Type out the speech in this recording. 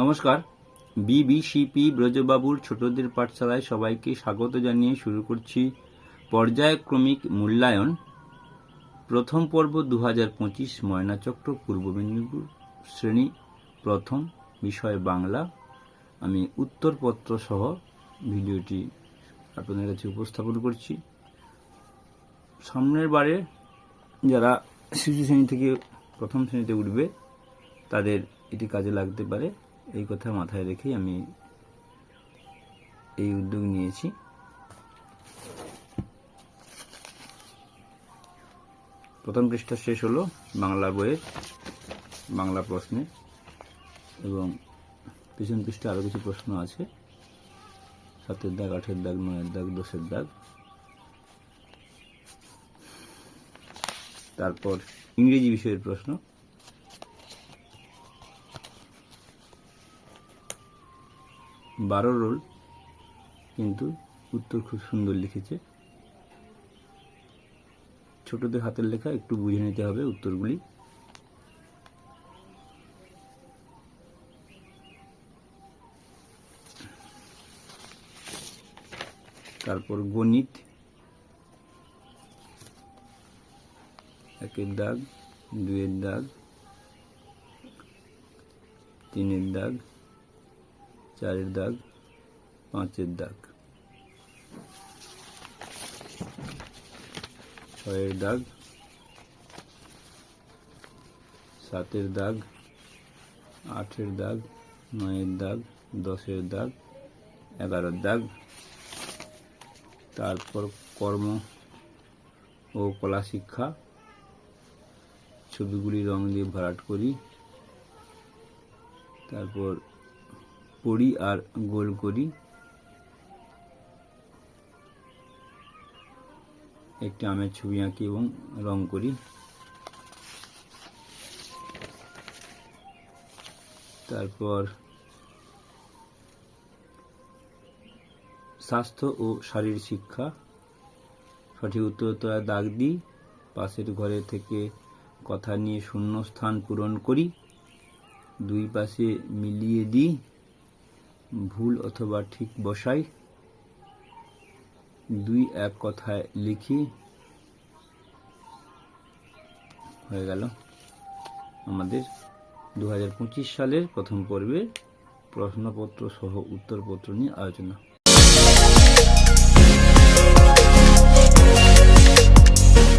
নমস্কার। বিবিসিপি ব্রজবাবুর ছোটদের পাঠশালায় সবাইকে স্বাগত জানিয়ে শুরু করছি পর্যায়ক্রমিক মূল্যায়ন। প্রথম পর্ব দু হাজার পঁচিশ ময়নাচক্র পূর্ব মেদিনীপুর শ্রেণি, প্রথম বিষয় বাংলা। আমি উত্তরপত্র সহ ভিডিওটি আপনাদের কাছে উপস্থাপন করছি। সামনের বারে যারা শিশু শ্রেণি থেকে প্রথম শ্রেণীতে উঠবে, তাদের এটি কাজে লাগতে পারে। এই কথা মাথায় রেখেই আমি এই উদ্যোগ নিয়েছি। প্রথম পৃষ্ঠা শেষ হলো বাংলা বইয়ের, বাংলা প্রশ্নে। এবং পিছন পৃষ্ঠে আরও কিছু প্রশ্ন আছে। সাতের দাগ আটের দাগ, নয়ের দাগ, দশের দাগ। তারপর ইংরেজি বিষয়ের প্রশ্ন। বারো রোল, কিন্তু উত্তর খুব সুন্দর লিখেছে। ছোটদের হাতের লেখা, একটু বুঝে নিতে হবে উত্তরগুলি। তারপর গণিত। একের দাগ দুয়ের দাগ, তিনের দাগ চারের দাগ, পাঁচের দাগ। ছয়ের দাগ, সাতের দাগ, আটের দাগ, নয়ের দাগ, দশের দাগ, এগারোর দাগ। তারপর কর্ম ও কলা শিক্ষা, ছবিগুলি রং দিয়ে ভরাট করি। তারপর পড়ি আর গোল করি। একটি আমের ছবি আঁকি এবং রং করি। তারপর স্বাস্থ্য ও শারীর শিক্ষা। সঠিক উত্তরতলা দাগ দিই। পাশের ঘরে থেকে কথা নিয়ে শূন্যস্থান পূরণ করি। দুই পাশে মিলিয়ে দিই। ভুল অথবা ঠিক বসাই। দুই এক কথায় লিখি। হয়ে গেল আমাদের দু হাজার পঁচিশ সালের প্রথম পর্বে প্রশ্নপত্র সহ উত্তরপত্র নিয়ে আলোচনা।